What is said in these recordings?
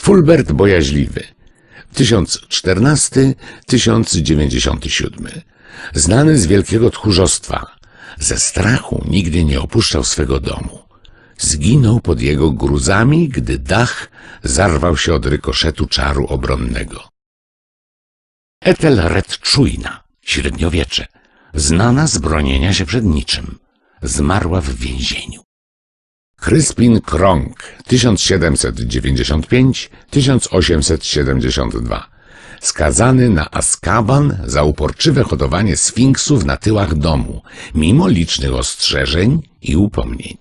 Fulbert Bojaźliwy 1014-1097 Znany z wielkiego tchórzostwa, ze strachu nigdy nie opuszczał swego domu. Zginął pod jego gruzami, gdy dach zarwał się od rykoszetu czaru obronnego. Etelred Czujna, średniowiecze, znana z bronienia się przed niczym, zmarła w więzieniu. Kryspin Krąg 1795-1872 skazany na Askaban za uporczywe hodowanie sfinksów na tyłach domu, mimo licznych ostrzeżeń i upomnień.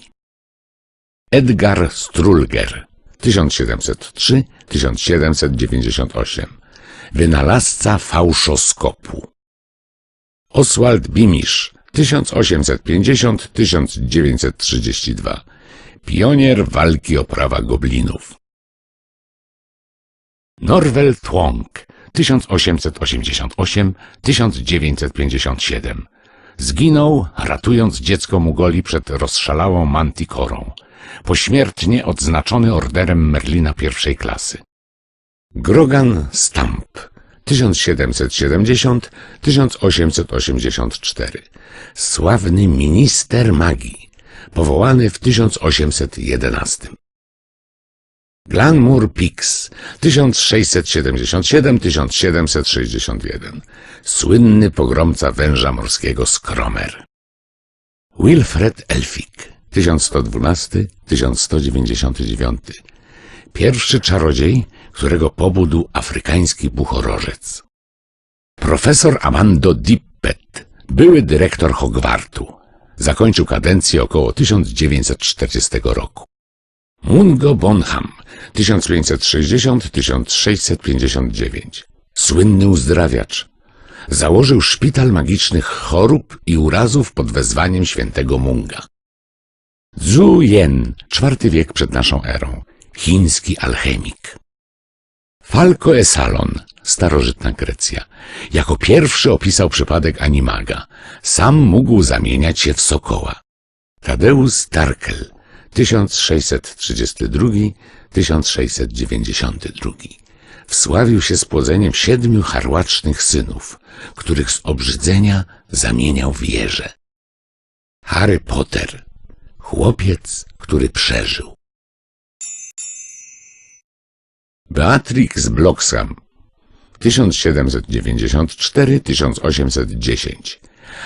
Edgar Strulger 1703-1798 wynalazca fałszoskopu. Oswald Bimisz 1850-1932 pionier walki o prawa goblinów. Norwel Twong 1888-1957 zginął ratując dziecko Mugoli przed rozszalałą mantikorą, pośmiertnie odznaczony orderem Merlina pierwszej klasy. Grogan Stamp 1770-1884 Sławny minister magii, powołany w 1811. Glanmur Pix 1677-1761 Słynny pogromca węża morskiego Skromer. Wilfred Elfik 1112-1199 Pierwszy czarodziej, którego pobudł afrykański buchorożec. Profesor Amando Dippet, były dyrektor Hogwartu. Zakończył kadencję około 1940 roku. Mungo Bonham 1560-1659 Słynny uzdrawiacz. Założył szpital magicznych chorób i urazów pod wezwaniem świętego Munga. Zhu Yen, IV wiek przed naszą erą, chiński alchemik. Falco Esalon, starożytna Grecja, jako pierwszy opisał przypadek animaga. Sam mógł zamieniać się w sokoła. Tadeusz Tarkel, 1632-1692, wsławił się spłodzeniem siedmiu harłacznych synów, których z obrzydzenia zamieniał w jeże. Harry Potter, chłopiec, który przeżył. Beatrix Bloxham 1794-1810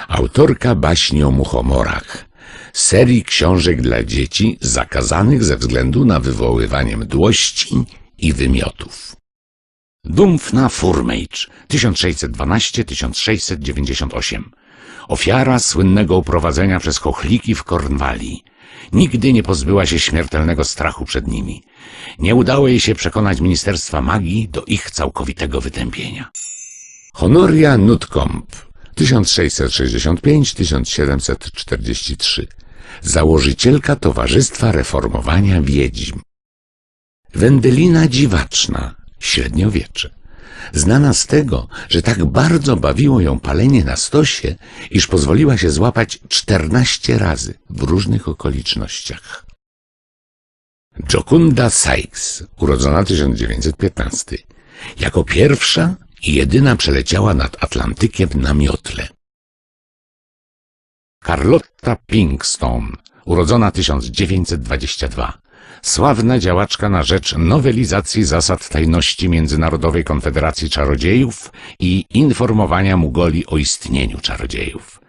Autorka baśni o muchomorach. Serii książek dla dzieci zakazanych ze względu na wywoływanie mdłości i wymiotów. Dumfna Furmage 1612-1698 Ofiara słynnego uprowadzenia przez chochliki w Kornwalii. Nigdy nie pozbyła się śmiertelnego strachu przed nimi. Nie udało jej się przekonać Ministerstwa Magii do ich całkowitego wytępienia. Honoria Nutcomb 1665-1743 Założycielka Towarzystwa Reformowania Wiedźm Wendelina Dziwaczna Średniowiecze Znana z tego, że tak bardzo bawiło ją palenie na stosie, iż pozwoliła się złapać czternaście razy w różnych okolicznościach. Jokunda Sykes, urodzona 1915, jako pierwsza i jedyna przeleciała nad Atlantykiem na miotle. Carlotta Pinkstone, urodzona 1922, sławna działaczka na rzecz nowelizacji zasad tajności Międzynarodowej Konfederacji Czarodziejów i informowania Mugoli o istnieniu czarodziejów.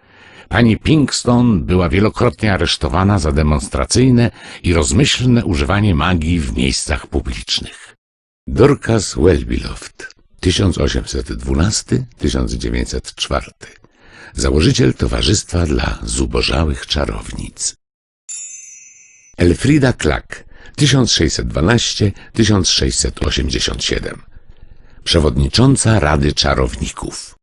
Pani Pinkston była wielokrotnie aresztowana za demonstracyjne i rozmyślne używanie magii w miejscach publicznych. Dorcas Welbeloft 1812-1904 Założyciel Towarzystwa dla Zubożałych Czarownic Elfrida Klack 1612-1687 Przewodnicząca Rady Czarowników.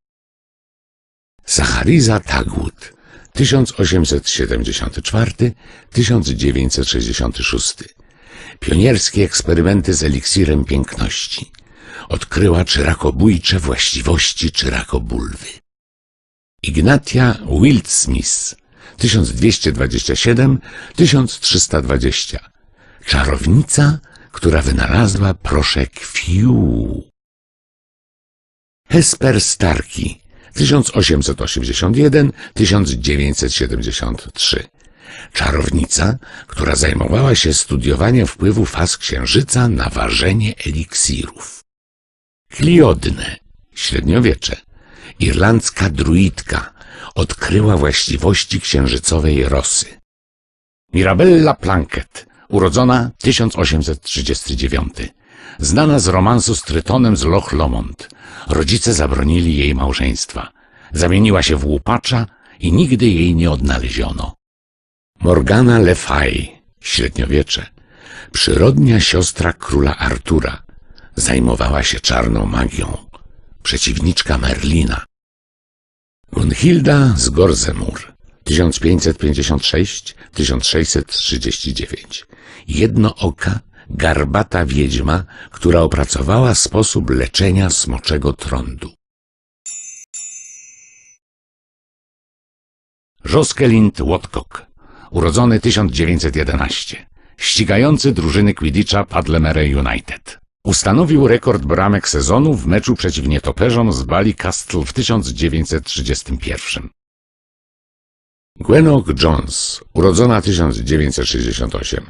Zachariza Tagwood 1874-1966 Pionierskie eksperymenty z eliksirem piękności. Odkryła czyrakobójcze właściwości czyrakobulwy Ignatia Wildsmith 1227-1320 Czarownica, która wynalazła proszek Fiu. Hesper Starki 1881-1973 Czarownica, która zajmowała się studiowaniem wpływu faz księżyca na ważenie eliksirów. Kliodne, średniowiecze, irlandzka druidka, odkryła właściwości księżycowej rosy. Mirabella Plunkett, urodzona 1839, znana z romansu z Trytonem z Loch Lomond. Rodzice zabronili jej małżeństwa. Zamieniła się w łupacza i nigdy jej nie odnaleziono. Morgana Le Fay, średniowiecze, przyrodnia siostra króla Artura, zajmowała się czarną magią, przeciwniczka Merlina. Gunhilda z Gorzemur 1556-1639 Jednooka, garbata wiedźma, która opracowała sposób leczenia smoczego trądu. Joskelind Watcock, urodzony 1911, ścigający drużyny Quidditcha Padlemere United. Ustanowił rekord bramek sezonu w meczu przeciw nietoperzom z Bali Castle w 1931. Gwenok Jones, urodzona 1968,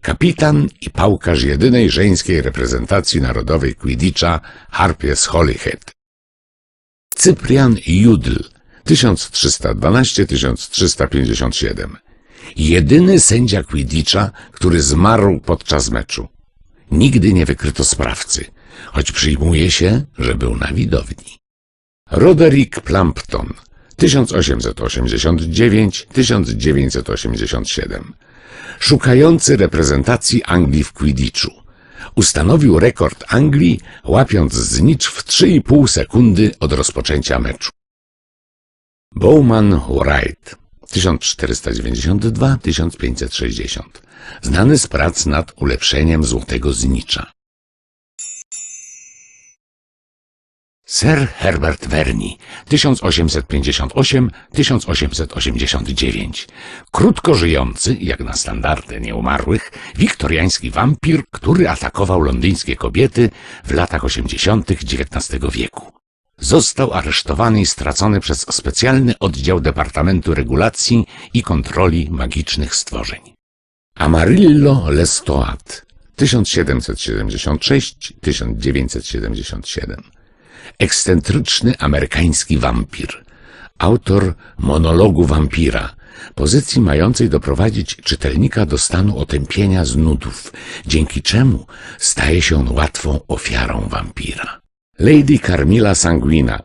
kapitan i pałkarz jedynej żeńskiej reprezentacji narodowej Quidditcha Harpies Holyhead. Cyprian Judl, 1312-1357, jedyny sędzia Quidditcha, który zmarł podczas meczu. Nigdy nie wykryto sprawcy, choć przyjmuje się, że był na widowni. Roderick Plumpton 1889-1987 Szukający reprezentacji Anglii w Quidditchu ustanowił rekord Anglii, łapiąc znicz w 3,5 sekundy od rozpoczęcia meczu. Bowman Wright 1492-1560 znany z prac nad ulepszeniem złotego znicza. Sir Herbert Verney 1858-1889 Krótko żyjący, jak na standardy nieumarłych, wiktoriański wampir, który atakował londyńskie kobiety w latach 80. XIX wieku. Został aresztowany i stracony przez specjalny oddział Departamentu Regulacji i Kontroli Magicznych Stworzeń. Amarillo Lestoat 1776-1977 Ekscentryczny amerykański wampir Autor monologu wampira Pozycji mającej doprowadzić czytelnika do stanu otępienia z nudów, dzięki czemu staje się on łatwą ofiarą wampira. Lady Carmilla Sanguina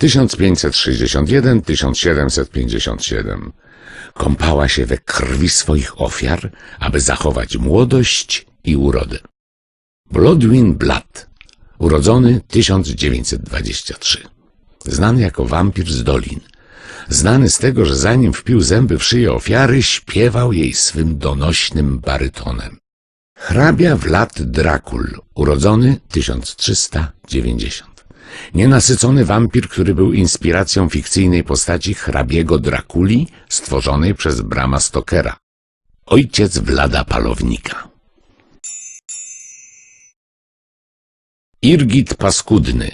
1561-1757 Kąpała się we krwi swoich ofiar, aby zachować młodość i urodę. Bloodwin Blood, urodzony 1923. Znany jako wampir z dolin. Znany z tego, że zanim wpił zęby w szyję ofiary, śpiewał jej swym donośnym barytonem. Hrabia Vlad Dracul, urodzony 1390. Nienasycony wampir, który był inspiracją fikcyjnej postaci hrabiego Drakuli, stworzonej przez Brama Stokera. Ojciec Vlada Palownika. Irgit Paskudny,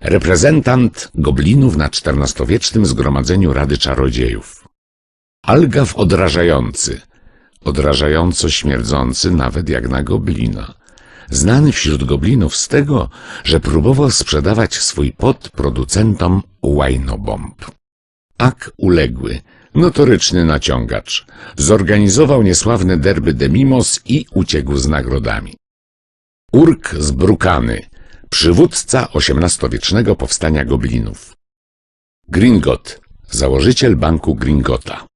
reprezentant goblinów na XIV-wiecznym zgromadzeniu Rady Czarodziejów. Algaf odrażający, odrażająco śmierdzący nawet jak na goblina. Znany wśród goblinów z tego, że próbował sprzedawać swój pot producentom łajnobomb. Ak uległy, notoryczny naciągacz, zorganizował niesławne derby de Mimos i uciekł z nagrodami. Urk zbrukany, przywódca XVIII-wiecznego powstania goblinów. Gringot, założyciel banku Gringota.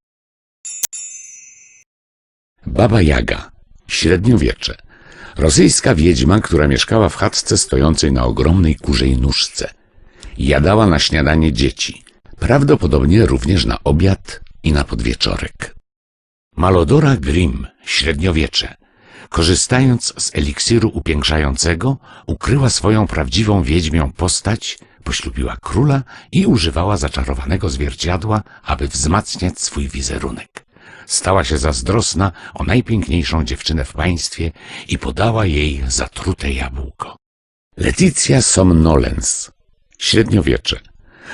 Baba Jaga, średniowiecze. Rosyjska wiedźma, która mieszkała w chatce stojącej na ogromnej kurzej nóżce. Jadała na śniadanie dzieci, prawdopodobnie również na obiad i na podwieczorek. Malodora Grimm, średniowiecze. Korzystając z eliksiru upiększającego, ukryła swoją prawdziwą wiedźmią postać, poślubiła króla i używała zaczarowanego zwierciadła, aby wzmacniać swój wizerunek. stała się zazdrosna o najpiękniejszą dziewczynę w państwie i podała jej zatrute jabłko. Leticia Somnolens, średniowiecze.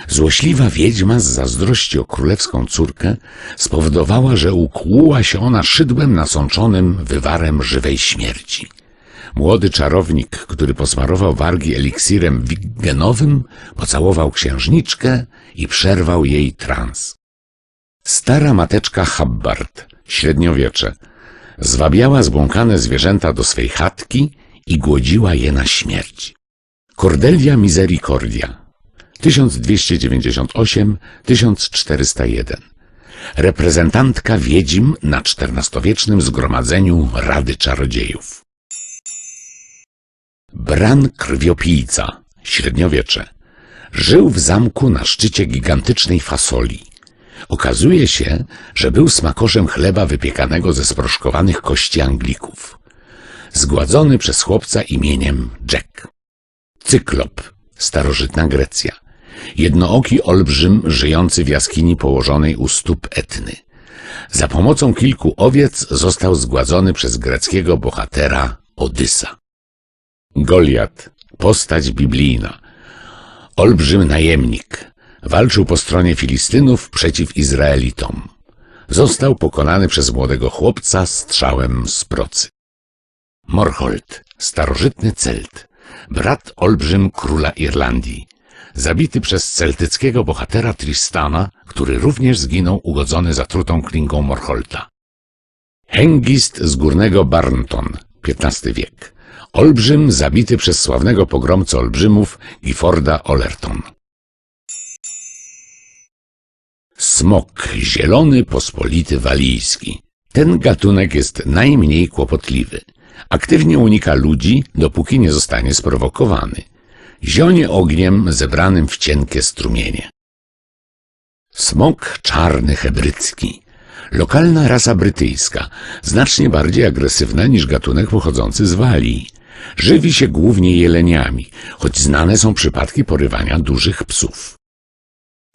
Złośliwa wiedźma z zazdrości o królewską córkę spowodowała, że ukłuła się ona szydłem nasączonym wywarem żywej śmierci. Młody czarownik, który posmarował wargi eliksirem wiggenowym, pocałował księżniczkę i przerwał jej trans. Stara mateczka Habbard, średniowiecze, zwabiała zbłąkane zwierzęta do swej chatki i głodziła je na śmierć. Cordelia Misericordia 1298-1401 Reprezentantka wiedźm na czternastowiecznym zgromadzeniu Rady Czarodziejów. Bran Krwiopijca, średniowiecze, żył w zamku na szczycie gigantycznej fasoli. Okazuje się, że był smakoszem chleba wypiekanego ze sproszkowanych kości Anglików. Zgładzony przez chłopca imieniem Jack. Cyklop, starożytna Grecja. Jednooki olbrzym żyjący w jaskini położonej u stóp Etny. Za pomocą kilku owiec został zgładzony przez greckiego bohatera Odysa. Goliat, postać biblijna. Olbrzym najemnik. Walczył po stronie Filistynów przeciw Izraelitom. Został pokonany przez młodego chłopca strzałem z procy. Morholt, starożytny Celt, brat olbrzym króla Irlandii, zabity przez celtyckiego bohatera Tristana, który również zginął ugodzony zatrutą klingą Morholta. Hengist z górnego Barnton, XV wiek, olbrzym zabity przez sławnego pogromcę olbrzymów Gifforda Olerton. Smok zielony pospolity walijski. Ten gatunek jest najmniej kłopotliwy. Aktywnie unika ludzi, dopóki nie zostanie sprowokowany. Zionie ogniem zebranym w cienkie strumienie. Smok czarny hebrycki. Lokalna rasa brytyjska, znacznie bardziej agresywna niż gatunek pochodzący z Walii. Żywi się głównie jeleniami, choć znane są przypadki porywania dużych psów.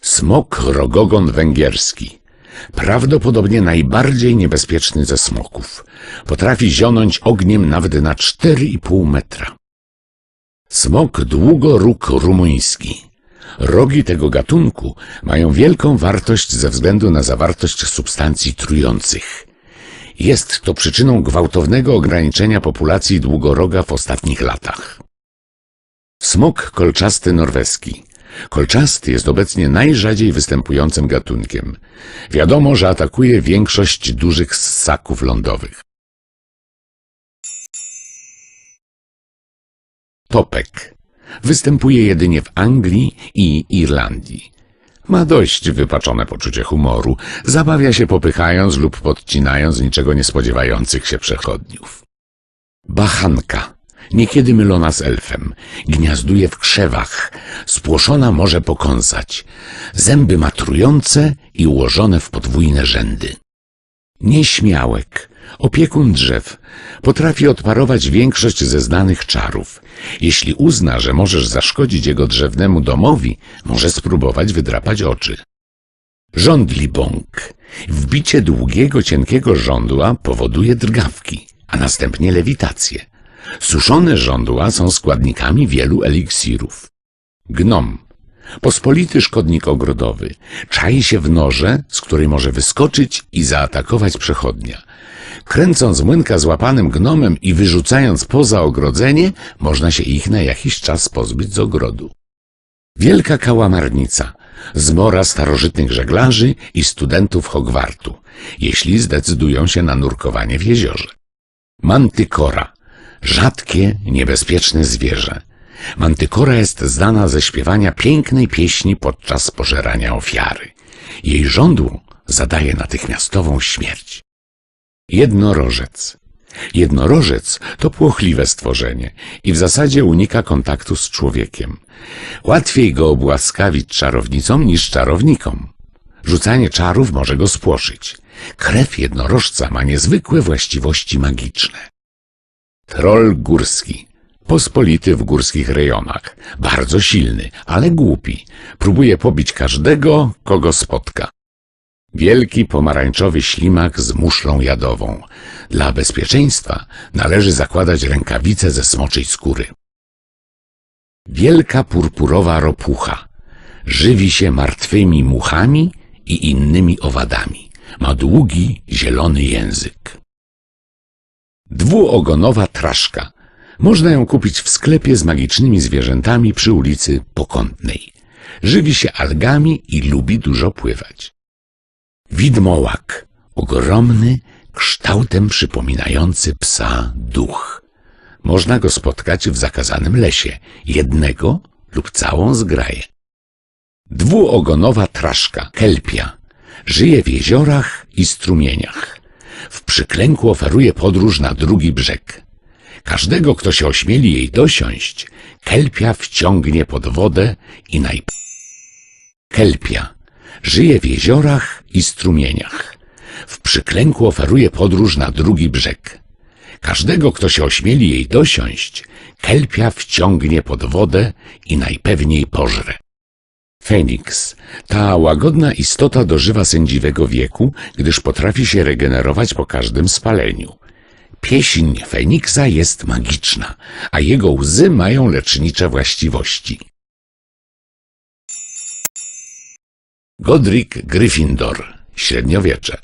Smok rogogon węgierski. Prawdopodobnie najbardziej niebezpieczny ze smoków. Potrafi zionąć ogniem nawet na 4,5 metra. Smok długoróg rumuński. Rogi tego gatunku mają wielką wartość ze względu na zawartość substancji trujących. Jest to przyczyną gwałtownego ograniczenia populacji długoroga w ostatnich latach. Smok kolczasty norweski. Kolczasty jest obecnie najrzadziej występującym gatunkiem. Wiadomo, że atakuje większość dużych ssaków lądowych. Topek. Występuje jedynie w Anglii i Irlandii. Ma dość wypaczone poczucie humoru, zabawia się popychając lub podcinając niczego nie spodziewających się przechodniów. Bachanka, niekiedy mylona z elfem, gniazduje w krzewach, spłoszona może pokąsać, zęby ma trujące i ułożone w podwójne rzędy. Nieśmiałek, opiekun drzew, potrafi odparować większość ze znanych czarów. Jeśli uzna, że możesz zaszkodzić jego drzewnemu domowi, może spróbować wydrapać oczy. Żądli bąk. Wbicie długiego, cienkiego żądła powoduje drgawki, a następnie lewitację. Suszone żądła są składnikami wielu eliksirów. Gnom. Pospolity szkodnik ogrodowy. Czai się w norze, z której może wyskoczyć i zaatakować przechodnia. Kręcąc młynka złapanym gnomem i wyrzucając poza ogrodzenie, można się ich na jakiś czas pozbyć z ogrodu. Wielka kałamarnica. Zmora starożytnych żeglarzy i studentów Hogwartu, jeśli zdecydują się na nurkowanie w jeziorze. Mantykora. Rzadkie, niebezpieczne zwierzę. Mantykora jest znana ze śpiewania pięknej pieśni podczas pożerania ofiary. Jej żądło zadaje natychmiastową śmierć. Jednorożec. Jednorożec to płochliwe stworzenie i w zasadzie unika kontaktu z człowiekiem. Łatwiej go obłaskawić czarownicom niż czarownikom. Rzucanie czarów może go spłoszyć. Krew jednorożca ma niezwykłe właściwości magiczne. Troll górski. Pospolity w górskich rejonach. Bardzo silny, ale głupi. Próbuje pobić każdego, kogo spotka. Wielki pomarańczowy ślimak z muszlą jadową. Dla bezpieczeństwa należy zakładać rękawice ze smoczej skóry. Wielka purpurowa ropucha. Żywi się martwymi muchami i innymi owadami. Ma długi, zielony język. Dwuogonowa traszka. Można ją kupić w sklepie z magicznymi zwierzętami przy ulicy Pokątnej. Żywi się algami i lubi dużo pływać. Widmołak. Ogromny, kształtem przypominający psa duch. Można go spotkać w zakazanym lesie, jednego lub całą zgraję. Dwuogonowa traszka, kelpia. Żyje w jeziorach i strumieniach. W przyklęku oferuje podróż na drugi brzeg. Każdego, kto się ośmieli jej dosiąść, kelpia wciągnie pod wodę i naj... Kelpia. Żyje w jeziorach i strumieniach. W przyklęku oferuje podróż na drugi brzeg. Każdego, kto się ośmieli jej dosiąść, kelpia wciągnie pod wodę i najpewniej pożre. Feniks. Ta łagodna istota dożywa sędziwego wieku, gdyż potrafi się regenerować po każdym spaleniu. Pieśń Feniksa jest magiczna, a jego łzy mają lecznicze właściwości. Godric Gryffindor, średniowiecze.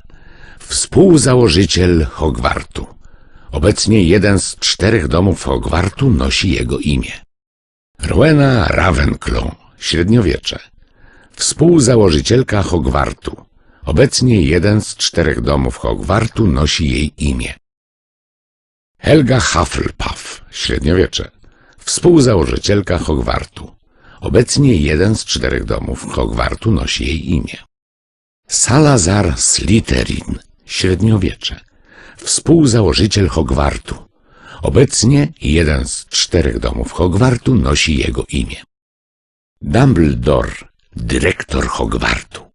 Współzałożyciel Hogwartu. Obecnie jeden z czterech domów Hogwartu nosi jego imię. Rowena Ravenclaw, średniowiecze. Współzałożycielka Hogwartu. Obecnie jeden z czterech domów Hogwartu nosi jej imię. Helga Hufflepuff, średniowiecze. Współzałożycielka Hogwartu. Obecnie jeden z czterech domów Hogwartu nosi jej imię. Salazar Slytherin, średniowiecze. Współzałożyciel Hogwartu. Obecnie jeden z czterech domów Hogwartu nosi jego imię. Dumbledore, dyrektor Hogwartu.